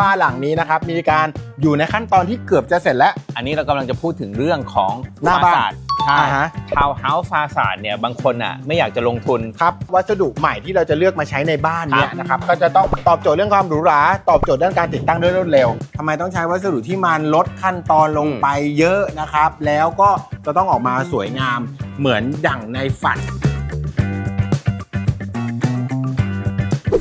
บ้านหลังนี้นะครับมีการอยู่ในขั้นตอนที่เกือบจะเสร็จแล้ว อันนี้เรากำลังจะพูดถึงเรื่องของหน้าบ้านฟดใช่อ่าฮะทาวน์เฮาส์ฟาสาดเนี่ยบางคนอะไม่อยากจะลงทุน ครับวัสดุใหม่ที่เราจะเลือกมาใช้ในบ้านเนี่ยครับนะครับก็จะต้องตอบโจทย์เรื่องความหรูหราตอบโจทย์เรื่องการติดตั้งด้วยรวดเร็วทำไมต้องใช้วัสดุที่มันลดขั้นตอนลงไปเยอะนะครับ แล้วก็จะต้องออกมาสวยงามเหมือนดั่งในฝัน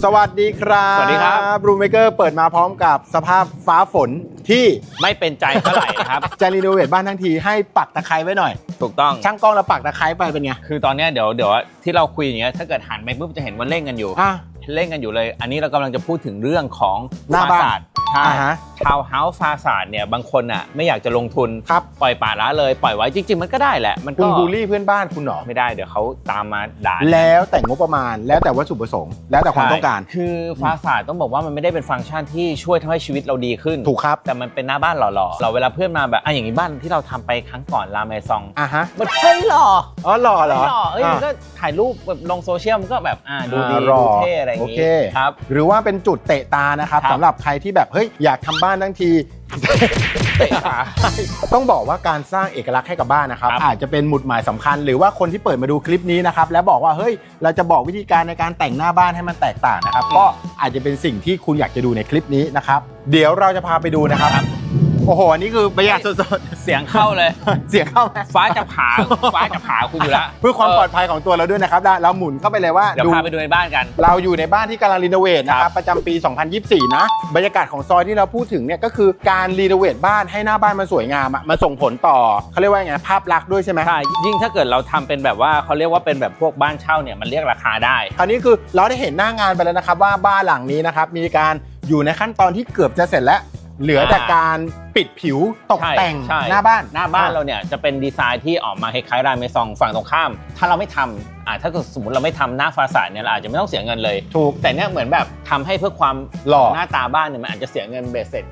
สวัสดีครับสวัสดีครับ รูเมเกอร์เปิดมาพร้อมกับสภาพฟ้าฝนที่ไม่เป็นใจเท่าไหร่นะครับ จะรีโนเวทบ้านทั้งทีให้ปักตะไคร้ไว้หน่อย ถูกต้อง ช่างกล้องเราปักตะไคร้ไปเป็นไง คือตอนเนี้ยเดี๋ยวเดี๋ยวที่เราคุยอย่างเงี้ยถ้าเกิดหันไปปุ๊บจะเห็นว่าเล่นกันอยู่ อะ เล่นกันอยู่เลย อันนี้เรากำลังจะพูดถึงเรื่องของหน้าบ้านฟสดใช่อ่าฮะทาวน์เฮาส์ฟาสาดเนี่ยบางคนอะไม่อยากจะลงทุนครับ ปล่อยป่าละเลยปล่อยไว้จริง ๆ มันก็ได้แหละ มันคุก็ณบูลลี่เพื่อนบ้านคุณเหรอไม่ได้เดี๋ยวเขาตามมาด่าแล้วแต่งบประมาณแล้วแต่วัตถุประสงค์ แล้วแต่ความต้องการ ใช่คือฟาสาดต้องบอกว่ามันไม่ได้เป็นฟังก์ชันที่ช่วยทำให้ชีวิตเราดีขึ้น ถูกครับแต่มันเป็นหน้าบ้านหล่อๆ เราเวลาเพื่อนมาแบบอะอย่างนี้บ้านที่เราทำไปครั้งก่อนรามเมซองอะฮะมันเฮ้ยหล่ออ๋อหล่อเหรอไม่หล่อเอ้ยมันอะก็ถ่ายรูปแบบลงโซเชียลมันก็แบบอ่าดูดีอ่ารอดูเท่อะไรอย่างโองี้เคครับ หรือว่าเป็นจุดเตะตานะครับครับ สำหรับใครที่แบบเฮ้ยอยากทำบ้านทั้งที เตะขา ต้องบอกว่าการสร้างเอกลักษณ์ให้กับบ้านนะครับ ครับอาจจะเป็นหมุดหมายสำคัญ หรือว่าคนที่เปิดมาดูคลิปนี้นะครับ แล้วบอกว่าเฮ้ยเราจะบอกวิธีการในการแต่งหน้าบ้านให้มันแตกต่างนะครับ ก็อาจจะเป็นสิ่งที่คุณอยากจะดูในคลิปนี้นะครับ เดี๋ยวเราจะพาไปดูนะครับ โอ้โหอันนี้คือบรรยากาศสดเสียงเข้าเลย ๆ เสียงเข้าไหมฟ้าจะผ่าฟ้าจะผ่าคุณอยู่แล้วเพื่อความปลอดภัยของตัวเราด้วยนะครับแล้วเราหมุนเข้าไปเลยว่า เดี๋ยวพาไปดูในบ้านกัน เราอยู่ในบ้านที่กำลังรีโนเวทนะคครัรับบประจำปี 2024 นะ บรรยากาศของซอยที่เราพูดถึงเนี่ยก็คือการรีโนเวทบ้านให้หน้าบ้านมันสวยงามอะมันส่งผลต่อเขาเรียกว่าไงภาพลักษณ์ด้วยใช่ไหมใช่ ยิ่งถ้าเกิดเราทำเป็นแบบว่าเขาเรียกว่าเป็นแบบพวกบ้านเช่าเนี่ยมันเรียกราคาได้ คราวนี้คือเราได้เห็นหน้างานไปแล้วนะครับว่าบ้านหลังนี้นะครับมีการอยู่ในขั้นตอนที่เกือบจะเสร็จแล้ว เหลือแต่อ่าการปิดผิวตกใช่แต่งใช่ หน้าบ้าน หน้าบ้านเราเนี่ยจะเป็นดีไซน์ที่ออกมาคล้ายๆรามเมซองฝั่งตรงข้าม ถ้าเราไม่ทำ อ่าถ้าเกิดสมมติเราไม่ทำหน้าฟาสาดเนี่ยเราอาจจะไม่ต้องเสียเงินเลย ถูก แต่เนี่ยเหมือนแบบทำให้เพื่อความหล่อ หน้าตาบ้านเนี่ยมันอาจจะเสียเงินเบสเสร็จ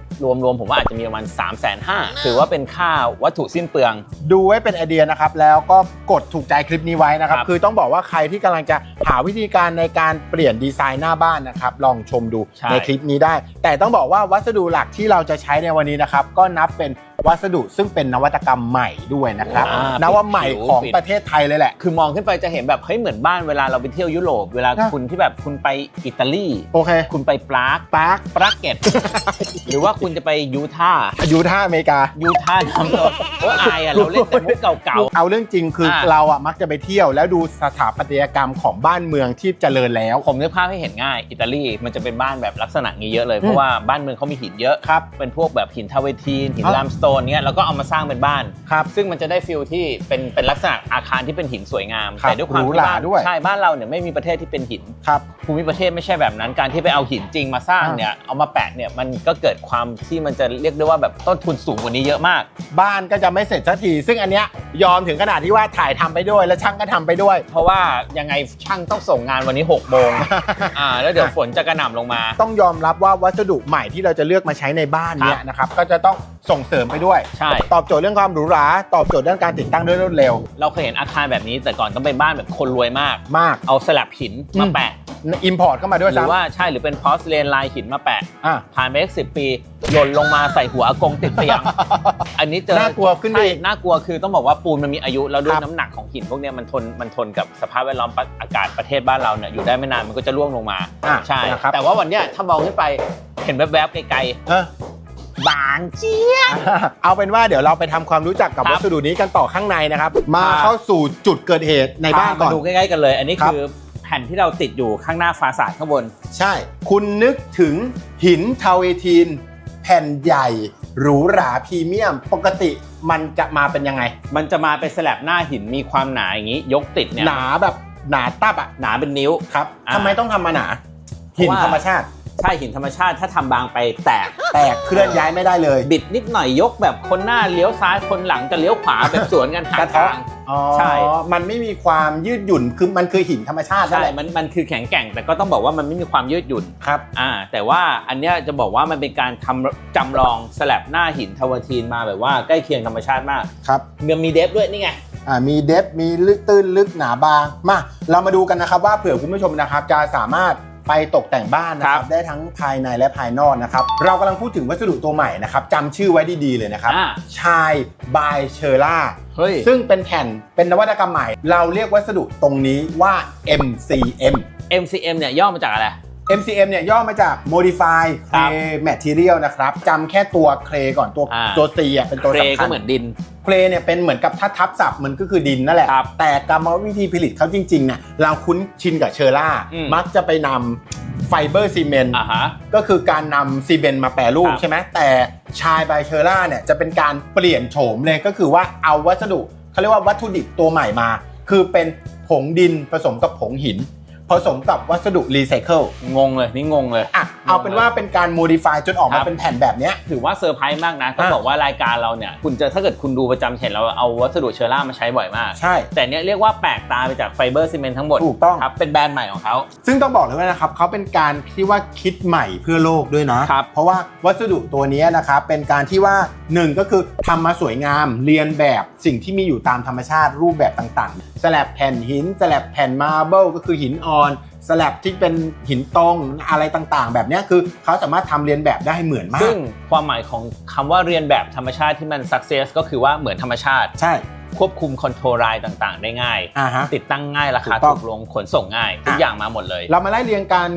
รวมๆผมว่าอาจจะมีประมาณ3ามแสนห้าถือว่าเป็นค่าวัตถุสิ้นเปลือง ดูไว้เป็นไอเดียนะครับ แล้วก็กดถูกใจคลิปนี้ไว้นะครับ ครับ คือต้องบอกว่าใครที่กำลังจะหาวิธีการในการเปลี่ยนดีไซน์หน้าบ้านนะครับ ลองชมดูใช่ ในคลิปนี้ได้ แต่ต้องบอกว่าวัสดุหลักที่เราจะใช้ในวันนี้นะครับ ก็นับเป็น วัสดุซึ่งเป็นนวัตกรรมใหม่ด้วยนะครับอ่านว่าใหม่ปิดผิวของปิดประเทศไทยเลยแหละ คือมองขึ้นไปจะเห็นแบบเฮ้ยเหมือนบ้านเวลาเราไปเที่ยวยุโรปเวลานะ คุณที่แบบคุณไปอิตาลีโอเคคุณไปปรากปาร์คปรากเกตหรือว่าคุณจะไปยูทาห์ยูท่าห์อเมริกา ยูทาห์น้ำตกโอ้อายอะเราเล่นแต่มุกเก่า เอาเรื่องจริงคืออา เราอะมักจะไปเที่ยวแล้วดูสถาปัตยกรรมของบ้านเมืองที่เจริญแล้ว ๆผมนึกภาพให้เห็นง่าย อิตาลีมันจะเป็นบ้านแบบลักษณะนี้เยอะเลย เพราะว่าบ้านเมืองเขามีหินเยอะครับ เป็นพวกแบบหินทาเวทีนหินอะ ลามสโตนเนี้ยแล้วก็เอามาสร้างเป็นบ้าน ครับ ซึ่งมันจะได้ฟิลที่เป็นเป็นลักษณะอาคารที่เป็นหินสวยงาม ครับแต่ด้วยความหรูที่หราบ้านด้วย ใช่บ้านเราเนี่ยไม่มีประเทศที่เป็นหิน ครับ ภูมิประเทศไม่ใช่แบบนั้นการที่ไปเอาหินจริงมาสร้างอ่าเนี่ยเอามาแปะเนี่ยมันก็เกิดความที่มันจะเรียกได้ว่าแบบต้นทุนสูงกว่านี้เยอะมาก บ้านก็จะไม่เสร็จสักที ซึ่งอันเนี้ยยอมถึงขนาดที่ว่าถ่ายทำไปด้วย แล้วช่างก็ทำไปด้วย เพราะว่ายังไงช่างต้องส่งงานวันนี้6โมง อ่าแล้วเดี๋ยวฝนจะกระหน่ำลงมา ต้องยอมรับว่าวัสดุใหม่ที่เราจะเลือกมาใช้ในบ้านเนี่ยนะครับ ก็จะต้องส่งเสริมไปด้วย ใช่ ตอบโจทย์เรื่องความหรูหรา ตอบโจทย์เรื่องการติดตั้งด้วยรวดเร็วเราเคยเห็นอาคารแบบนี้ แต่ก่อนต้องเป็นบ้านแบบคนรวยมาก มาก เอาสลับหินมาแปะ อิมพอร์ตเข้ามาด้วยหรือซ้ำ ว่าใช่หรือเป็นพอสเลนลายหินมาแปะ อะ ผ่านไปสิบปี หล่นลงมาใส่หัวอากงติดเตียง อันนี้เจอน่ากลัวขึ้นไปใช่อีกน่ากลัวคือต้องบอกว่าปูนมันมีอายุ แล้วด้วคยรับ น้ำหนักของหินพวกเนี้ยมันทนมันทนกับสภาพแวดล้อมอากาศประเทศบ้านเราเนี่ยอยู่ได้ไม่นานมันก็จะร่วงลงมา อะใช่ นะครับแต่ว่าวันเนี้ยถ้ามองขึ้นไปเห็นแวบๆไกลเออๆ บางเจี๊ยบเอาเป็นว่าเดี๋ยวเราไปทำความรู้จักกับครับ วัสดุนี้กันต่อข้างในนะครับ มาครับเข้าสู่จุดเกิดเหตุในบ้านก่อนมดูใกล้ๆกันเลย อันนี้ครับ คือแผ่นที่เราติดอยู่ข้างหน้าฟาสาดข้างบน ใช่ คุณนึกถึงหินทาเวทีน แผ่นใหญ่ หรูหราพรีเมียม ปกติมันจะมาเป็นยังไง มันจะมาเป็นสลับหน้าหินมีความหนาอย่างนี้ ยกติดเนี่ยหนาแบบหนาตับอะ หนาเป็นนิ้ว ครับอ่า ทำไมต้องทำมาหนาเพราะหินว่าธรรมชาติ ใช่หินธรรมชาติถ้าทำบางไปแตก แตกเคลื่อนย้ายไม่ได้เลย บิดนิดหน่อยยกแบบคนหน้าเลี้ยวซ้ายคนหลังจะเลี้ยวขวาแบบสวนกันหากระทาเทาะงอ๋อใช่ มันไม่มีความยืดหยุ่นคือมันคือหินธรรมชาตินั่นใช่แหละมันมันคือแข็งแกร่ง แต่ก็ต้องบอกว่ามันไม่มีความยืดหยุ่นครับ อ่าแต่ว่าอันเนี้ยจะบอกว่ามันเป็นการทำจำลองสลับหน้าหินทวาทีนมาแบบว่าใกล้เคียงธรรมชาติมากครับ เงินมีเดฟด้วยนี่ไง อ่ามีเดฟมีลึกตื้นลึกหนาบาง มา เรามาดูกันนะครับว่าเผื่อคุณผู้ชมนะครับจะสามารถ ไปตกแต่งบ้านนะคครัรับบ ได้ทั้งภายในและภายนอกนะครับ เรากำลังพูดถึงวัสดุตัวใหม่นะครับจำชื่อไว้ดีๆเลยนะครับ อ่า ชายบายเชอร่า เฮ้ย ซึ่งเป็นแผ่นเป็นนวัตกรรมใหม่ เราเรียกวัสดุตรงนี้ว่า MCM MCM เนี่ยย่อมาจากอะไร MCM เนี่ยย่อมาจาก Modify ครับ Clay Material นะครับจำแค่ตัวเคลก่อนตัวอ่า ตัว C อะเป็นตัวเครสำคัก็ญเหมือนดิน เคลเนี่ยเป็นเหมือนกับถ้าทับศัพท์มันก็คือดินนั่นแหละ ครับแต่กรรมวิธีผลิตเขาจริงๆเนี่ยเราคุ้นชินกับเชอร่า อืม มักจะไปนำไฟเบอร์ซีเมนต์อ่าฮะ ก็คือการนำซีเมนต์มาแปรรูปครับ ใช่ไหมแต่ชายบายเชอร่าเนี่ยจะเป็นการเปลี่ยนโฉมเลยก็คือว่าเอาวัสดุเขาเรียกว่าวัตถุดิบตัวใหม่มา คือเป็นผงดินผสมกับผงหิน ผสมกับวัสดุรีไซเคิลงงเลยนี่งงเลยอะเอาเป็นว่าเป็นการโมดิฟายจนออกครัมาบเป็นแผ่นแบบเนี้ย ถือว่าเซอร์ไพรส์มากนะต้องอะบอกว่ารายการเราเนี่ยคุณจะถ้าเกิดคุณดูประจำเห็นเราเอาวัสดุเชอร่ามาใช้บ่อยมาก ใช่ แต่เนี้ยเรียกว่าแปลกตาไปจากไฟเบอร์ซีเมนต์ทั้งหมดถูกต้องครับเป็นแบรนด์ใหม่ของเขา ซึ่งต้องบอกเลยว่านะครับเขาเป็นการที่ว่าคิดใหม่เพื่อโลกด้วยนะครับเพราะว่าวัสดุตัวนี้นะครับเป็นการที่ว่าหนึ่งก็คือทำมาสวยงามเรียนแบบสิ่งที่มีอยู่ตามธรรมชาติรูปแบบต่างๆสลับแผ่นหินสลับแผ่นมาร์เบิลก็คือหินอ่อนสลับที่เป็นหินตรงอะไรต่างๆ แบบเนี้ยคือเขาสามารถทำเรียนแบบได้เหมือนมาซึ่กงความหมายของคำว่าเรียนแบบธรรมชาติที่มัน success ก็คือว่าเหมือนธรรมชาติ ใช่ควบคุมคอนโทรลรายต่างๆ ได้ง่าย อ่าฮะ ติดตั้งง่ายราคาถูกต้องถูกลงขนส่งง่าย ทุกอะ อย่างมาหมดเลย เรามาไล่เรียงกัน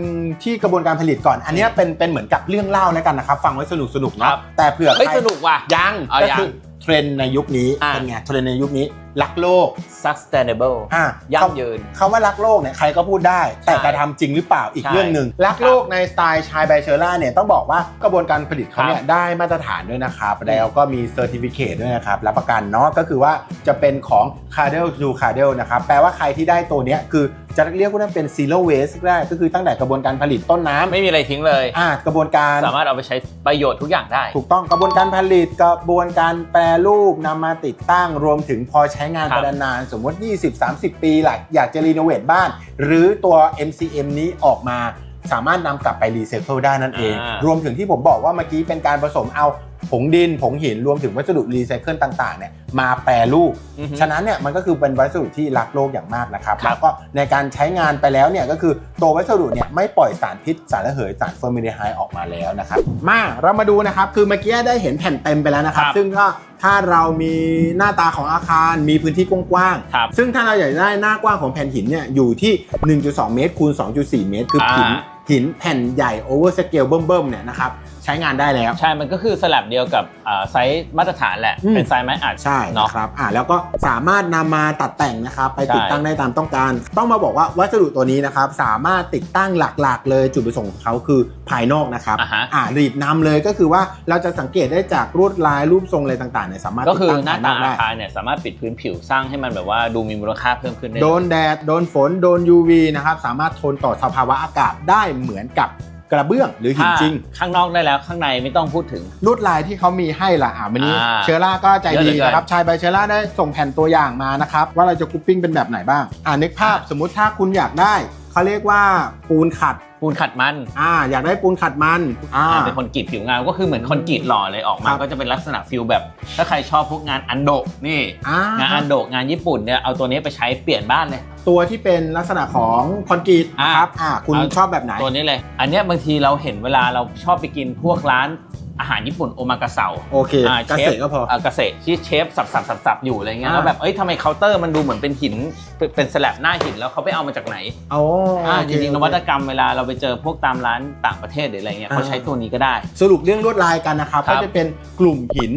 ที่กระบวนการผลิตก่อน อันเนี้ยเป็นเป็นเหมือนกับเรื่องเล่าแล้วกันนะครับ ฟังไว้สนุกสนุกๆครัเนาะบ แต่เผื่อเฮ้ยใครสนุกว่ะ ยังเอาก็ยัง คือเทรนด์ในยุคนี้อะ เป็นไงเทรนด์ในยุคนี้ รักโลก sustainable อะยั่งยืนคำว่ารักโลกเนี่ยใครก็พูดได้ แต่ใช่กระทำจริงหรือเปล่าอีกใช่เรื่องหนึ่งรักโลกในสไตล์ชายไบเชอร่าเนี่ยต้องบอกว่ากระบวนการผลิตเขาเนี่ยได้มาตรฐานด้วยนะครับแล้วก็มีเซอร์ติฟิเคด้วยนะครับรับประกันเนาะก็คือว่าจะเป็นของ c a r d e l to c a r d e l นะครับแปลว่าใครที่ได้ตัวเนี้ยคือจะเรียกว่าเป็น zero waste ได้ก็คือตั้งแต่กระบวนการผลิตต้นน้ำไม่มีอะไรทิ้งเลยอะกระบวนการสามารถเอาไปใช้ประโยชน์ทุกอย่างได้ ถูกต้องกระบวนการผลิตกระบวนการแปรรูปนำมาติดตั้งรวมถึงพอใช้งานครัไปบนานๆสมมติ 20-30 ปีหลักอยากจะรีโนเวทบ้าน หรือตัว MCM นี้ออกมาสามารถนำกลับไปรีไซเคิลได้นั่นเอง รวมถึงที่ผมบอกว่าเมื่อกี้เป็นการผสมเอา ผงดินผงหินรวมถึงวัสดุรีไซเคิลต่างๆเนี่ยมาแปรรูปอือฮึฉะนั้นเนี่ยมันก็คือเป็นวัสดุที่รักโลกอย่างมากนะครับครับแล้วก็ในการใช้งานไปแล้วเนี่ยก็คือตัววัสดุเนี่ยไม่ปล่อยสารพิษ สารระเหยสารเฟอร์มิลเดไฮด์ออกมาแล้วนะครับมาเรามาดูนะครับคือเมื่อกี้ได้เห็นแผ่นเต็มไปแล้วนะครับครับซึ่งก็ถ้าเรามีหน้าตาของอาคารมีพื้นที่กว้างครับๆซึ่งถ้าเราอยากได้หน้ากว้างของแผ่นหินเนี่ยอยู่ที่ 1.2 เมตรคูณ2.4 เมตร คือหินอ่าหินแผ่นใหญ่โอเวอร์สเกลเบิ่มๆเนี่ยนะครับ ใช้งานได้แล้ว ใช่ มันก็คือสลับเดียวกับอ่าไซส์มาตรฐานแหละ อืม เป็นไซส์ไม้อัดใช่เนาะ นะครับอ่าแล้วก็สามารถนำมาตัดแต่งนะครับ ไปใช่ติดตั้งได้ตามต้องการ ต้องมาบอกว่าวัสดุตัวนี้นะครับ สามารถติดตั้งหลักๆ เลยจุดประสงค์ของเขาคือภายนอกนะครับอ่าฮะ อ่ารีดนำเลยก็คือว่าเราจะสังเกตได้จากลวดลายรูปทรงอะไรต่างๆเนี่ยสามารถก็คือติดหน้าตั้ตางภยนอาอกได้ คารเนี่ยสามารถปิดพื้นผิวสร้างให้มันแบบว่าดูมีมูลค่าเพิ่มขึ้นได้โดนแดด โดนฝน โดน UV นะครับ สามารถทนต่อสภาวะอากาศได้เหมือนกับ กระเบื้องหรือหินถ้าจริง ข้างนอกได้แล้วข้างในไม่ต้องพูดถึง ลวดลายที่เขามีให้ล่ะอ่าวันนี้อ่าเชอร่าก็ใจเยอะเหลืดีอเกิน นะครับชายใบเชอร่าได้ส่งแผ่นตัวอย่างมานะครับ ว่าเราจะกรุ๊ปปิ้งเป็นแบบไหนบ้าง อ่านึกภาพสมมุติถ้าคุณอยากได้เขาเรียกว่าปูนขัด ปูนขัดมันอ่าอยากได้ปูนขัดมันอ่าอ่าเป็นคอนกรีตผิวงามก็คือเหมือนคอนกรีตหล่อเลยออกมาครับก็จะเป็นลักษณะฟิลแบบ ถ้าใครชอบพวกงานอันโดะนี่อ่างานอันโดะงานญี่ปุ่นเนี่ยเอาตัวนี้ไปใช้เปลี่ยนบ้านเลยตัวที่เป็นลักษณะของคอนกรีตอ่านะครับอ่าคุณเอาชอบแบบไหนตัวนี้เลย อันเนี้ยบางทีเราเห็นเวลาเราชอบไปกินพวกร้าน อาหารญี่ปุ่นโอมากาเสาโอเคอ่าเกษตรก็พอเเกษตรที่เชฟสับสับสับสับอยู่อะไรเงี้ยอ่าแล้วแบบเอ้ยทำไมเคาน์เตอร์มันดูเหมือนเป็นหินเป็นเป็นสลับหน้าหินแล้วเขาไปเอามาจากไหนเอาอ่าโอจเคริงๆนโอเควัตกรรมเวลาเราไปเจอพวกตามร้านต่างประเทศหรืออะไรเงี้ยอ่าเขาใช้ตัวนี้ก็ได้ สรุปเรื่องลวดลายกันนะครับครัก็บจะเป็นกลุ่มหิน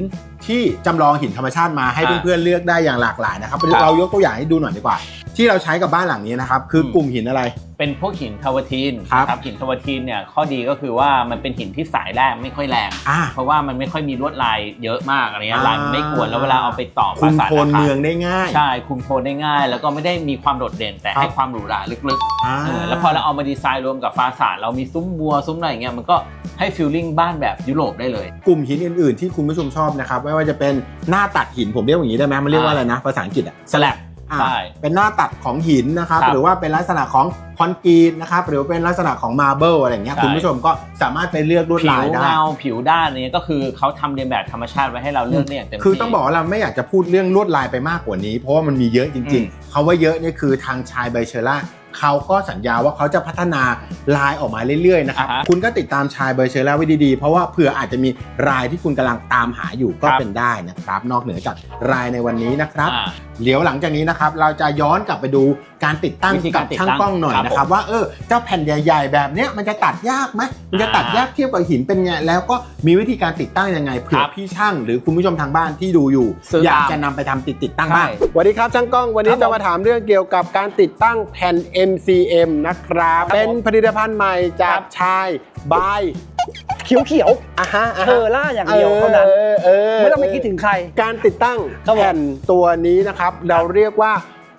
ที่จำลองหินธรรมชาติมาให้อ่าเพื่อนๆเลือกได้อย่างหลากหลายนะครับครับเรายกตัวอย่างให้ดูหน่อยดีกว่า ที่เราใช้กับบ้านหลังนี้นะครับคืออมกลุ่มหินอะไร เป็นพวกหินทาวทีนครับนะหินทาวทีนเนี่ยข้อดีก็คือว่ามันเป็นหินที่สายแรงไม่ค่อยแรงอ่าเพราะว่ามันไม่ค่อยมีลวดลายเยอะมากอะไรเงี้ยอ่าลายมันไม่กวนแล้วเวลาเอาไปต่อคุมปราสาทโทนอาคารเมืองได้ง่ายใช่คุมโทนได้ง่าย แล้วก็ไม่ได้มีความโดดเด่นแต่ครับให้ความหรูหราลึกอ่าๆเออแล้วพอเราเอามาดีไซน์รวมกับฟาสาดเรามีซุ้มบัวซุ้มอะไรอย่างเงี้ยมันก็ให้ฟีลลิ่งบ้านแบบยุโรปได้เลย กลุ่มหินอื่นๆ ที่คุณผู้ชมชอบนะครับไม่ว่าจะเป็นหน้าตัดหินผมเรียกอย่างนี้ได้ไหมมันเรียกว่าอะไรนะภาษาอังกฤษอะสลับอ่าใช่เป็นหน้าตัดของหินนะครับครับหรือว่าเป็นลักษณะของคอนกรีตนะครับหรือเป็นลักษณะของมาร์เบิลอะไรอย่างเงี้ยใช่คุณผู้ชมก็สามารถไปเลือกลวดผิลายวได้เงาผิวด้านนี้ก็คือเขาทำเรียนแบบธรรมชาติไว้ให้เราเลือกได้อย่างเต็มที่คือต้องบอกว่าเราไม่อยากจะพูดเรื่องลวดลายไปมากกว่านี้ เพราะว่ามันมีเยอะจริงอืมๆเขาว่าเยอะเนี่ยคือทางชายไบเชอร่า เขาก็สัญญาว่าเขาจะพัฒนาลายออกมาเรื่อยๆนะครับ อ่าฮะ คุณก็ติดตามชายเบอร์เชอร่าไว้ดีๆ เพราะว่าเผื่ออาจจะมีรายที่คุณกำลังตามหาอยู่ก็ครับเป็นได้นะครับ นอกเหนือจากรายในวันนี้นะครับ อ่า เดี๋ยวหลังจากนี้นะครับเราจะย้อนกลับไปดูการติดตั้งวิธีกักาบรติดช่างตั้งกล้องหน่อยครับนะครับ ว่าเออเจ้าแผ่นใหญ่ๆแบบเนี้ยมันจะตัดยากไหมมันจะตัดยากเทียบกับหินเป็นไงแล้วก็มีวิธีการติดตั้งยังไงเผื่อครับพี่ช่าง หรือคุณผู้ชมทางบ้านที่ดูอยู่ ซื้ออยอากตามจะนำไปทำติดติดตั้งใช่บ้างสวัสดีครับช่างกล้องวันนี้ครับจะมาถามเรื่องเกี่ยวกับการติดตั้งแผ่น MCM นะครับครับ เป็นผลิตภัณฑ์ใหม่จากครับชายบายเขียวเขียวอะฮะอะๆเธฮะอล่าอย่างเดียวเท่านั้นออเออไม่ต้องไปคิดถึงใคร การติดตั้งครับผมแผ่นตัวนี้นะครับ เราเรียกว่า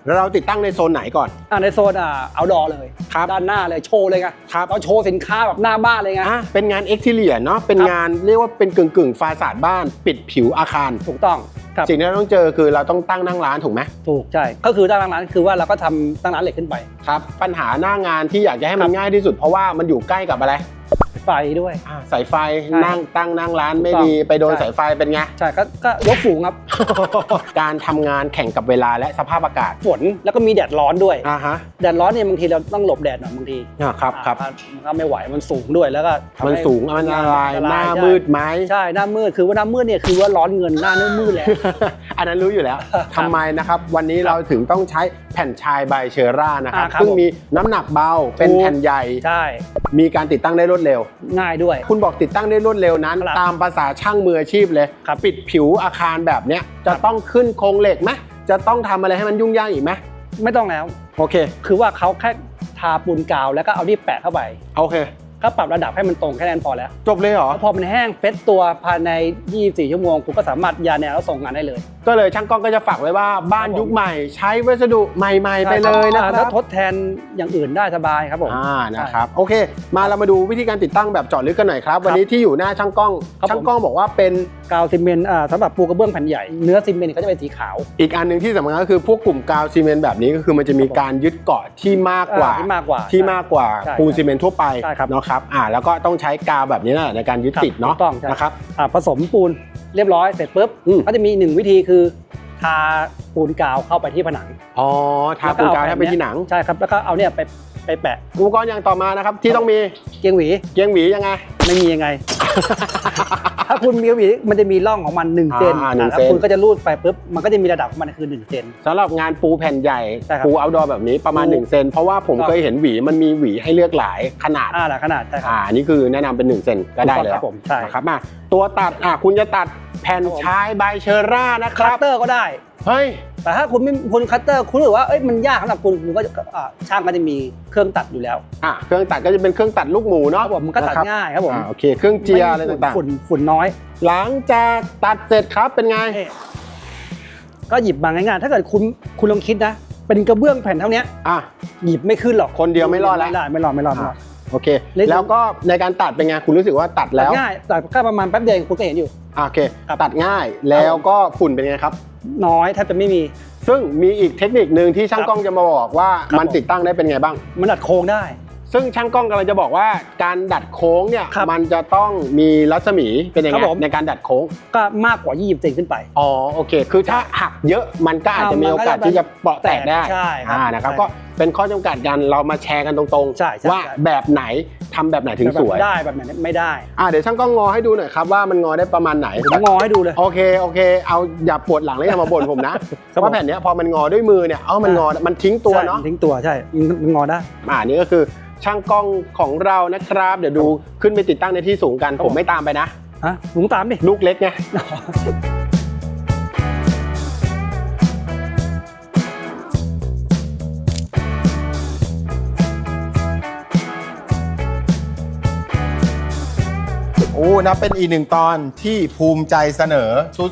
เราติดตั้งในโซนไหนก่อน อ่าในโซนอ่าเอาดอเลยครับด้านหน้าเลยโชว์เลยไงครับ เราโชว์สินค้าแบบหน้าบ้านเลยไงอะเป็นงานเอ็กซิเลียเนาะเป็นครับงานเรียกว่าเป็นกึ่งกึ่งๆฟาสาดบ้าน ปิดผิวอาคาร ถูกต้องครับสิ่งที่เราต้องเจอคือเราต้องตั้งนั่งร้านถูกไหมถูกใช่ก็คือตั้งร้านคือว่าเราก็ทำตั้งร้านเหล็กขึ้นไปครับปัญหาหน้างานที่อยากจะให้มันครับง่ายที่สุดเพราะว่ามันอยู่ใกล้กับอะไร ไฟด้วย อะสายไฟใช่นั่งตั้งนั่งร้านไม่ถูกต้องดีไปโดนใช่ สายไฟเป็นไง ใช่ก็ก็ยกฝูงครับ การทำงานแข่งกับเวลาและสภาพอากาศฝนแล้วก็มีแดดร้อนด้วย อ่าฮะแดดร้อนเนี่ยบางทีเราต้องหลบแดดหน่อยบางทีอะครับครับ อ่ามันก็ไม่ไหวมันสูงด้วยแล้วก็ทำมันให้สูงมันอันตรายอัหน้าใช่มืดไหม ใช่หน้ามืดคือว่าหน้ามืดเนี่ยคือว่าร้อนเงินหน้าเนื้อมืดแหละอันนั้นรู้อยู่แล้วทำไมนะครับ วันนี้เราถึงต้องใช้แผ่นชายใบเชอร่านะครับอ่าครับซึ่งมีน้ำหนักเบาเป็นถูกแผ่นใหญ่ ใช่ มีการติดตั้งได้รวดเร็วง่ายด้วย คุณบอกติดตั้งได้รวดเร็วนั้น ครับตามภาษาช่างมืออาชีพเลย ครับ ปิดผิวอาคารแบบเนี้ยจะต้องขึ้นโครงเหล็กไหมจะต้องทำอะไรให้มันยุ่งยากอีกไหมไม่ต้องแล้ว โอเคคือว่าเขาแค่ทาปูนกาวแล้วก็เอาที่แปะเข้าไป โอเค ก็ปรับระดับให้มันตรงแค่นั้นพอแล้ว จบเลยเหรอแล้วพอมันแห้งเฟซตัวภายใน 24 ชั่วโมงคุณก็สามารถยาแนวแล้วส่งงานได้เลย ก็เลยช่างกล้องก็จะฝากไว้ว่าบ้านครับผมยุคใหม่ ใช้วัสดุใหม่ ๆ ไปเลยนะคแล้รัวบทดแทนอย่างอื่นได้สบายครับผมอ่านะครับโอเค มาเรามาดูวิธีการติดตั้งแบบเจาะลึกกันหน่อยครับ วันนี้ที่อยู่หน้าช่างกล้องครับผมช่างกล้องบอกว่าเป็นกาวซีเมนต์อ่าสำหรับปูกระเบื้องแผ่นใหญ่เนื้อซีเมนต์ก็จะเป็นสีขาว อีกอันหนึ่งที่สำคัญก็คือพวกกลุ่มกาวซีเมนต์แบบนี้ก็คือมันจะมีการยึดเกาะที่มากกว่าอ่ที่มากกว่าที่มากกว่าใช่ปูนซีเมนต์ทั่วไปใช่ครับเนาะครับอ่าแล้วก็ต้องใช้กาวแบบนี้นะในการยึดครับติดเนาะถูกต้องใช่นะครับ อ่าผสมปูนเรียบร้อยเสร็จปุ๊บอืม ก็จะมีหนึ่งวิธีคือทาปูนกาวเข้าไปที่ผนัง อ๋อทาปูนกาวให้ไปที่หนัง ใช่ครับ แล้วก็เอาเนี่ยไปไปแปะอุปกรณ์อย่างต่อมานะครับ ที่ต้องมีเกียงหวีเกียงหวียังไง ไม่มียังไงถ้า คุณมีหวีมันจะมีร่องของมัน1เซนอ่าหนึ่งแล้วเซน คุณก็จะรูดไปปุ๊บมันก็จะมีระดับของมันคือ1เซน สำหรับงานปูแผ่นใหญ่ใช่ครับปูเอาดอแบบนี้ประมาณถูก1เซนเพราะว่าผมถูกต้องเคยเห็นหวีมันมีหวีให้เลือกหลายขนาด อ่าหละขนาดใช่ครับ อ่านี่คือแนะนำเป็น1เซนก็ได้ถูกต้องแล้ครัวบผมใช่ นะครับมาตัวตัดอะคุณจะตัดแผ่นครับผมชายใบเชอร่านะคคัรัตบเตอร์ก็ได้ เฮ้ย แต่ถ้าคุณไม่คุณคัตเตอร์คุณรู้สึกว่าเอ้ยมันยากสำหรับคุณคุณก็จะอ่าช่างก็จะมีเครื่องตัดอยู่แล้วอะเครื่องตัดก็จะเป็นเครื่องตัดลูกหมูคเนาะรับผมมันก็ตัดะครับง่ายครับผมอ่าโอเคเครื่องเจียอะไรม่มีต่างฝุ่นฝุ่นน้อย ๆ หลังจากตัดเสร็จครับเป็นไงนี่ก็หยิบมาง่ายๆถ้าเกิดคุณคุณลองคิดนะ เป็นกระเบื้องแผ่นเท่าเนี้ยอะ หยิบไม่ขึ้นหรอกคนเดียวไม่รอดแล้วไม่ได้ไม่รอดไม่รอดไม่รอด โอเค เล็ก แล้วก็ในการตัดเป็นไงคุณรู้สึกว่าตัดแล้วตัดง่ายแต่แค่ประมาณแป๊บเดียวคุณก็เห็นอยู่อะโอเค ครับ ตัดง่ายแล้วก็ฝุ่นเป็นไงครับ น้อยแทบจะไม่มี ซึ่งมีอีกเทคนิคหนึ่งที่ช่างครับกล้องจะมาบอกว่าครับมันติดตั้งได้เป็นไงบ้าง มันดัดโค้งได้ ซึ่งช่างกล้องกำลังจะบอกว่าการดัดโค้งเนี่ยครับมันจะต้องมีรัศมีเป็นยังครัไงบผม ในการดัดโค้ง ก็มากกว่า 20เซนขึ้นไป อ๋อโอเค คือถ้าหักเยอะมันก็อาจจะมีโอกาสที่จะเปราะแตกได้ใช่ครับอ่านะครับใช่ ก็ เป็นข้อจำกัดกันเรามาแชร์กันตรงใช่ใช่ว่าใช่ แบบไหนทำแบบไหนถึงสวย แบบได้แบบไหนไม่ได้อ่าเดี๋ยวช่างกล้องงอให้ดูหน่อยครับว่ามันงอได้ประมาณไหน ผมงอให้ดูเลย โอเคโอเค เอาอย่าปวดหลังแล้วอย่ามาบ่นผมนะครับผมว่าแผ่นเนี้ยพอมันงอด้วยมือเนี่ยเอ้ามันงอมันทิ้งตัวเนาะใช่ทิ้งตัวใช่มันงอได้ อ่านี่ก็คือช่างกล้องของเรานะครับ เดี๋ยวดูขึ้นไปติดตั้งในที่สูงกันครับผมผมไม่ตามไปนะ ฮะลุงตามดิ ลูกเล็กไง โอ้นะเป็นอีกหนึ่งตอนที่ภูมิใจเสนอ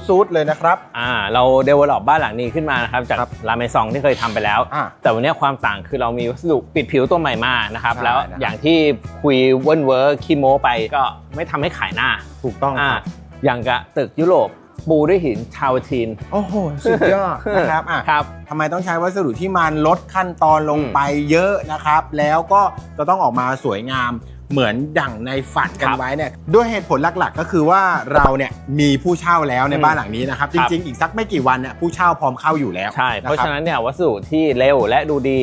สุดๆเลยนะครับ อ่าเราเดเวลลอปบ้านหลังนี้ขึ้นมานะครับจากครับรามเมซองที่เคยทำไปแล้ว อ่าแต่วันนี้ความต่างคือเรามีวัสดุปิดผิวตัวใหม่มานะครับใช่แล้วนะครับ อย่างที่คุยเวิร์นเวิร์คีโมไปก็ไม่ทำให้ขายหน้าถูกต้องอ่าครับอย่างกับตึกยุโรปปูด้วยหินชาวทีนโอ้โหสุดยอดนะครับอะ ครับ ทำไมต้องใช้วัสดุที่มันลดขั้นตอนลงไปเยอะนะครับ แล้วก็จะต้องออกมาสวยงาม เหมือนดั่งในฝันกันครับไว้เนี่ยด้วยเหตุผลหลักๆ ก็คือว่าเราเนี่ยมีผู้เช่าแล้วในอืมบ้านหลังนี้นะครับจครับริงๆ อีกสักไม่กี่วันเนี่ยผู้เช่าพร้อมเข้าอยู่แล้วใช่เพราะคบฉะนั้นเนี่ยวัสดุที่เร็วและดูดี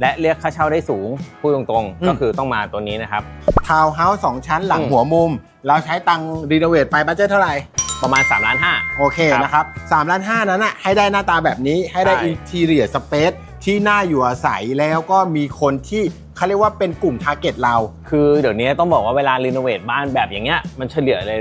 และเรียกค่าเช่าได้สูงพูดตรงอืมๆก็คือต้องมาตัวนี้นะครับทาวน์เฮาส์สองชั้นหลังอืมหัวมุม เราใช้ตังค์รีโนเวทไปบัตเจตเท่าไหร่ ประมาณ3ล้านห้า โอเคครับนะครับ3ล้าน5นั้นน่ะให้ได้หน้าตาแบบนี้ให้ได้ใช่ อินทีเรียสเปซที่น่าอยู่อาศัยแล้วก็มีคนที่เขาเรียกว่าเป็นกลุ่มทาร์เก็ตเรา คือเดี๋ยวนี้ต้องบอกว่าเวลารีโนเวทบ้านแบบอย่างเงี้ยมันเฉลี่ยเลย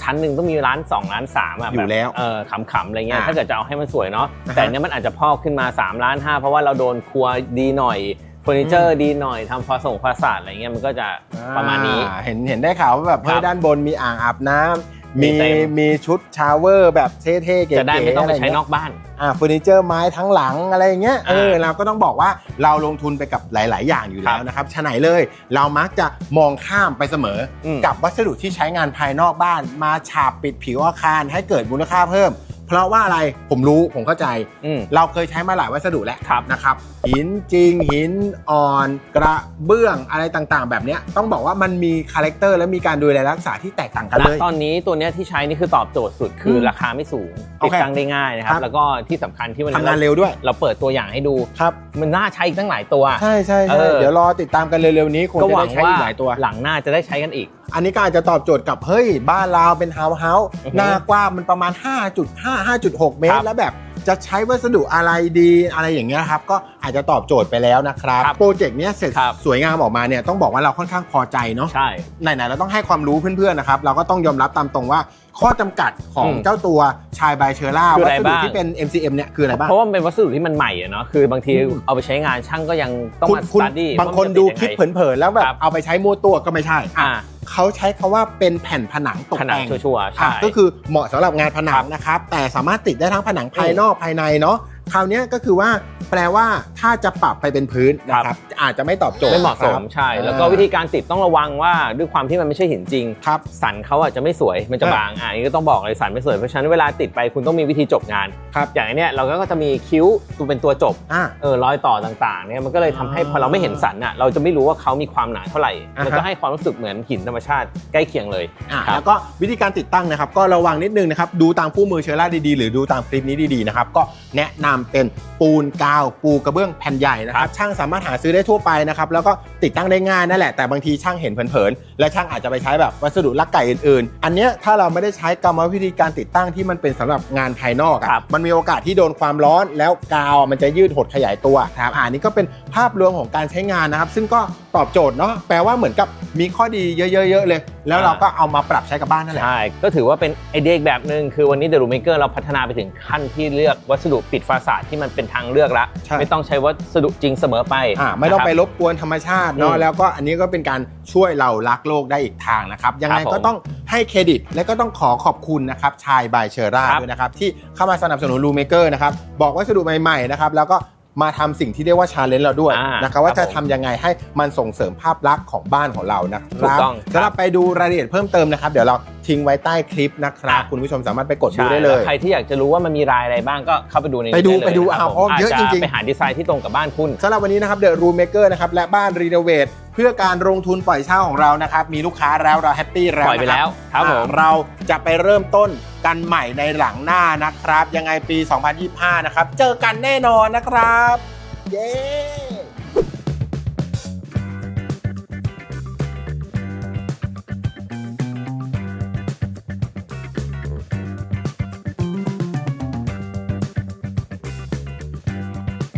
ชั้นหนึ่งต้องมีร้าน2ล้าน3อะอยู่บบแล้วเออขำๆอะไรเงี้ยอ่าถ้าเกิดจะเอาให้มันสวยเนาะอ่าฮะแต่อันเนี้ยมันอาจจะพอกขึ้นมา3ล้าน5เพราะว่าเราโดนครัวดีหน่อยเฟอร์นิเจอร์ดีหน่อยทำฟาส่งฟาสาดอะไรเงี้ยมันก็จะประมาณนี้ อ่เห็นเห็นได้ข่าวว่าแบบเฮ้ยครับด้านบนมีอ่างอาบน้ำ มีมีเต็มมีชุดชาวเวอร์แบบเท่ๆเก๋ๆจะได้ไม่ต้องไปใช้ะรนเงี้ยอกบ้านอ่าเฟอร์นิเจอร์ไม้ทั้งหลังอะไรอย่างเงี้ยเอออ่าเราก็ต้องบอกว่าเราลงทุนไปกับหลาย ๆ อย่างอยู่แล้ครัวบนะครับฉะไหนเลย เรามักจะมองข้ามไปเสมออมกับวัสดุที่ใช้งานภายนอกบ้าน มาฉาบปิดผิวอาคารให้เกิดมูลค่าเพิ่ม เพราะว่าอะไรผมรู้ผมเข้าใจ อืม เราเคยใช้มาหลายวัสดุแล้วครับนะครับ หินจริงหินอ่อน กระเบื้องอะไรต่างๆ แบบเนี้ยต้องบอกว่ามันมีคาแรคเตอร์และมีการดูแลรักษาที่แตกต่างกันณเลย ตอนนี้ตัวเนี้ยที่ใช้นี่คือตอบโจทย์สุดคืออมราคาไม่สูงโอติดเคตั้งได้ง่ายนะครัครับ บ แล้วก็ที่สำคัญที่วันทำนี้งานเร็วด้วยเราเปิดตัวอย่างให้ดู ครับ มันน่าใช้อีกตั้งหลายตัว ใช่ใช่เอใช่อ เดี๋ยวรอติดตามกันเร็วๆนี้คงก็จะหวัได้งใช้ว่าอีกหลายตัว หลังหน้าจะได้ใช้กันอีก อันนี้ก็อาจจะตอบโจทย์กับเฮ้ยบ้านเราเป็นทาวน์เฮาส์อือฮึหน้ากว้างมันประมาณ 5.5 5.6 เมตครัรบแล้วแบบจะใช้วัสดุอะไรดีอะไรอย่างเงี้ยครับก็อาจจะตอบโจทย์ไปแล้วนะครับครับโปรเจกต์เนี้ยเสร็จครับสวยงามออกมาเนี่ยต้องบอกว่าเราค่อนข้างพอใจเนาะใช่ไหนๆเราต้องให้ความรู้เพื่อนๆนะครับเราก็ต้องยอมรับตามตรงว่า ข้อจำกัดของอืมเจ้าตัวชายบายเชอร่าคือวัอะไรสดุบ้าง ที่เป็น MCM เนี่ยคืออะไรบ้างเพราะว่ามันเป็นวัสดุที่มันใหม่อะเนาะคือบางทีอืมเอาไปใช้งานช่างก็ยังต้องคุณมาสคุณตัดดี้ บางคนดูคลิปเผินๆแล้วแบบครับเอาไปใช้มั่วตัวก็ไม่ใช่อะอ่าเขาใช้คาว่าเป็นแผ่นผนังตกผนังแต่งชัวร์ๆใช่ อะก็คือเหมาะสำหรับงานผนัครังบนะครับ แต่สามารถติดได้ทั้งผนังภายนอกภายในเนาะ คราวเนี้ยก็คือว่าแปลว่าถ้าจะปรับไปเป็นพื้นนะครับอาจจะไม่ตอบโจทย์ไม่เหมาะสคมรับใช่ แล้วก็วิธีการติดต้องระวังว่าด้วยความที่มันไม่ใช่หินจริงครับสันเขาอาจจะไม่สวยมันจะอะบางอะอันนี้ก็ต้องบอกเลยสันไม่สวยเพราะฉะนั้นเวลาติดไปคุณต้องมีวิธีจบงานครับอย่างอันเนี้ยเราก็จะมีคิ้วตัวเป็นตัวจบอะเออรอยต่อต่างๆเนี่ยมันก็เลยทำให้อ่าพอเราไม่เห็นสันอะเราจะไม่รู้ว่าเขามีความหนาเท่าไหร่อ่าฮะมันก็ให้ความรู้สึกเหมือนหินธรรมชาติใกล้เคียงเลยอะครับแล้วก็วิธีการติดตั้งนะครับก็ระวังนิดนึงนะครับดูตามคู่มือเชอร่าดีๆ หรือดูตามคลิปนี้ดีๆนะครับก็แนะนำเป็นปูนกาว ปูกระเบื้องแผ่นใหญ่นะครับ ช่างสามารถหาซื้อได้ทั่วไปนะครับ แล้วก็ติดตั้งได้ง่ายนั่นแหละ แต่บางทีช่างเห็นเผินๆ และช่างอาจจะไปใช้แบบวัสดุลักไก่อื่นๆ อันเนี้ยถ้าเราไม่ได้ใช้กรรมวิธีการติดตั้งที่มันเป็นสำหรับงานภายนอกครัอะบมันมีโอกาสที่โดนความร้อน แล้วกาวมันจะยืดหดขยายตัวครับอ่านี่ก็เป็นภาพรวมของการใช้งานนะครับ ซึ่งก็ตอบโจทย์เนาะ แปลว่าเหมือนกับมีข้อดีเยอะๆๆเลย แล้วเราก็เอามาปรับใช้กับบ้านนั่นแหละ ใช่ ก็ถือว่าเป็นไอเดียอีกแบบหนึ่งคือวันนี้ The Room Maker เราพัฒนาไปถึงขั้นที่เลือกวัสดุปิดฟาสาดที่มันเป็นทางเลือกละใช่ ไม่ต้องใช้วัสดุจริงเสมอไปอ่าไม่ต้องไปนะครับ รบกวนธรรมชาติเนาะอืมแล้วก็อันนี้ก็เป็นการช่วยเรารักโลกได้อีกทางนะครับ ยังไงครับผมก็ต้องให้เครดิตและก็ต้องขอขอบคุณนะครับชายบายเชอร่าครับด้วยนะครับ ที่เข้ามาสนับสนุนรูเมเกอร์นะครับ บอกวัสดุใหม่ๆนะครับแล้วก็มาทำสิ่งที่เรียกว่าชาเลนจ์เราด้วยอ่านนะครับว่าครัจะบผมทำยังไงให้มันส่งเสริมภาพลักษณ์ของบ้านของเรานะคถูรักบต้องครับ สำหรับไปดูรายละเอียดเพิ่มเติมนะครับ เดี๋ยวเรา ทิ้งไว้ใต้คลิปนะครับอะคุณผู้ชมสามารถไปกดดูใช่ได้เลยแล้วใครที่อยากจะรู้ว่ามันมีรายอะไรบ้างก็เข้าไปดูในนี้ไปดูเลยไปดูนะครับเอาผมเพราะเยอะาจริงๆไปหาดีไซน์ที่ตรงกับบ้านคุณสำหรับวันนี้นะครับ The Room Maker นะครับและบ้านรีโนเวทเพื่อการลงทุนปล่อยเช่าของเรานะครับ มีลูกค้าแล้วเราแฮปปี้แล้วปล่อยไปนะคแล้รัวครับผมอ่าเราจะไปเริ่มต้นกันใหม่ในหลังหน้านะครับ ยังไงปี 2025 นะครับ เจอกันแน่นอนนะครับ เย้